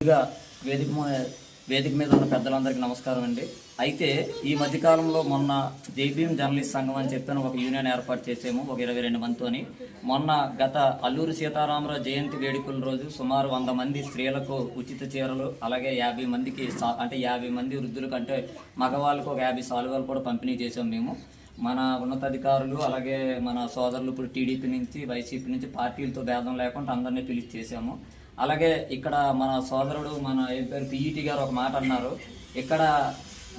ముందుగా వేదిక వేదిక మీద ఉన్న పెద్దలందరికీ నమస్కారం అండి. అయితే ఈ మధ్యకాలంలో మొన్న జేబీఎం జర్నలిస్ట్ సంఘం అని చెప్పిన ఒక యూనియన్ ఏర్పాటు చేసాము ఒక ఇరవై రెండు మందితోని మొన్న గత అల్లూరి సీతారామరావు జయంతి వేడుకల రోజు సుమారు వంద మంది స్త్రీలకు ఉచిత చీరలు అలాగే యాభై మందికి అంటే యాభై మంది వృద్ధులకు అంటే మగవాళ్ళకు ఒక యాభై సాలువాలు కూడా పంపిణీ చేసాం మేము. మన ఉన్నతాధికారులు అలాగే మన సోదరులు ఇప్పుడు టీడీపీ నుంచి వైసీపీ నుంచి పార్టీలతో భేదం లేకుండా అందరినీ పిలిచి చేసాము అలాగే ఇక్కడ మన సోదరుడు మన ఏం పేరు పిఈటి గారు ఒక మాట అన్నారు. ఇక్కడ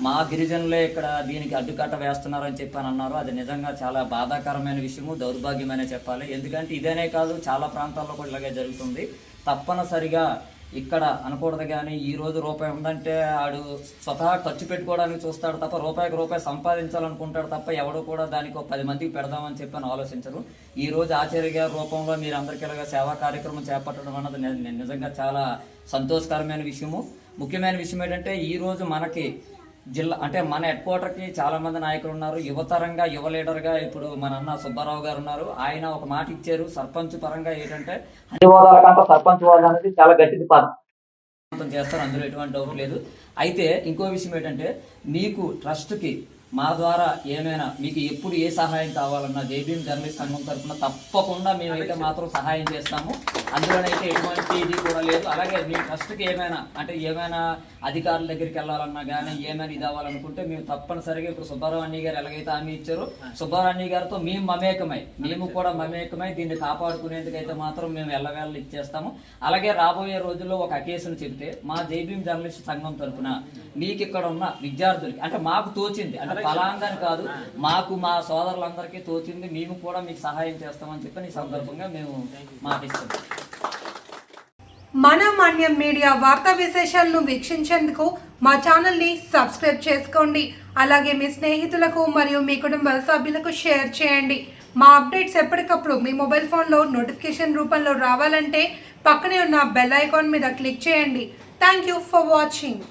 మా గిరిజనులే ఇక్కడ దీనికి అడ్డుకట్ట వేస్తున్నారని చెప్పి అని అన్నారు. అది నిజంగా చాలా బాధాకరమైన విషయము దౌర్భాగ్యమనే చెప్పాలి. ఎందుకంటే ఇదేనే కాదు చాలా ప్రాంతాల్లో కూడా ఇలాగే జరుగుతుంది. తప్పనిసరిగా ఇక్కడ అనకూడదు కానీ ఈ రోజు రూపాయి ఉందంటే ఆడు స్వతహా ఖర్చు పెట్టుకోవడానికి చూస్తాడు తప్ప రూపాయికి రూపాయి సంపాదించాలనుకుంటాడు తప్ప ఎవడో కూడా దానికి ఒక పది మందికి పెడదామని చెప్పి అని ఆలోచించరు. ఈ రోజు ఆచార్య గారి రూపంలో మీరు అందరికీ ఇలాగా సేవా కార్యక్రమం చేపట్టడం అన్నది నిజంగా చాలా సంతోషకరమైన విషయము. ముఖ్యమైన విషయం ఏంటంటే ఈ రోజు మనకి జిల్లా అంటే మన హెడ్ క్వార్టర్కి చాలా మంది నాయకులు ఉన్నారు. యువతరంగా యువ లీడర్గా ఇప్పుడు మన అన్న సుబ్బారావు గారు ఉన్నారు. ఆయన ఒక మాట ఇచ్చారు. సర్పంచ్ పరంగా ఏంటంటే అన్ని హోదాల కంటే సర్పంచ్ హోదా అనేది చాలా గట్టిది పదం. చేస్తారు. అందులో ఎటువంటి డౌట్ లేదు. అయితే ఇంకో విషయం ఏంటంటే మీకు ట్రస్ట్కి మా ద్వారా ఏమైనా మీకు ఎప్పుడు ఏ సహాయం కావాలన్నా జేబీఎం జర్నలిస్ట్ సంఘం తరఫున తప్పకుండా మేమైతే మాత్రం సహాయం చేస్తాము. అందులోనైతే ఎటువంటి ఇది కూడా లేదు. అలాగే మీ ట్రస్ట్కి ఏమైనా అంటే ఏమైనా అధికారుల దగ్గరికి వెళ్ళాలన్నా కానీ ఏమైనా ఇది అవ్వాలనుకుంటే మేము తప్పనిసరిగా ఇప్పుడు సుబ్బారావు గారు ఎలాగైతే హామీ ఇచ్చారో సుబ్బారావు గారితో మేము మమేకమై మేము కూడా మమేకమై దీన్ని కాపాడుకునేందుకైతే మాత్రం మేము ఎల్లవేళ ఇచ్చేస్తాము. అలాగే రాబోయే రోజుల్లో ఒక అకేషన్ చెబితే మా జేబీఎం జర్నలిస్ట్ సంఘం తరఫున మీకు ఇక్కడ ఉన్న విద్యార్థులకి అంటే మాకు తోచింది అంటే ఫలాందని కాదు. మాకు మా సోదరులందరికీ తోచింది మేము కూడా మీకు సహాయం చేస్తామని చెప్పి ఈ సందర్భంగా మేము మాటిస్తున్నాం. మన మాన్యం మీడియా వార్తా విశేషాలను వీక్షించేందుకు మా ఛానల్ని సబ్స్క్రైబ్ చేసుకోండి. అలాగే మీ స్నేహితులకు మరియు మీ కుటుంబ సభ్యులకు షేర్ చేయండి. మా అప్డేట్స్ ఎప్పటికప్పుడు మీ మొబైల్ ఫోన్లో నోటిఫికేషన్ రూపంలో రావాలంటే పక్కనే ఉన్న బెల్ ఐకాన్ మీద క్లిక్ చేయండి. Thank you for watching.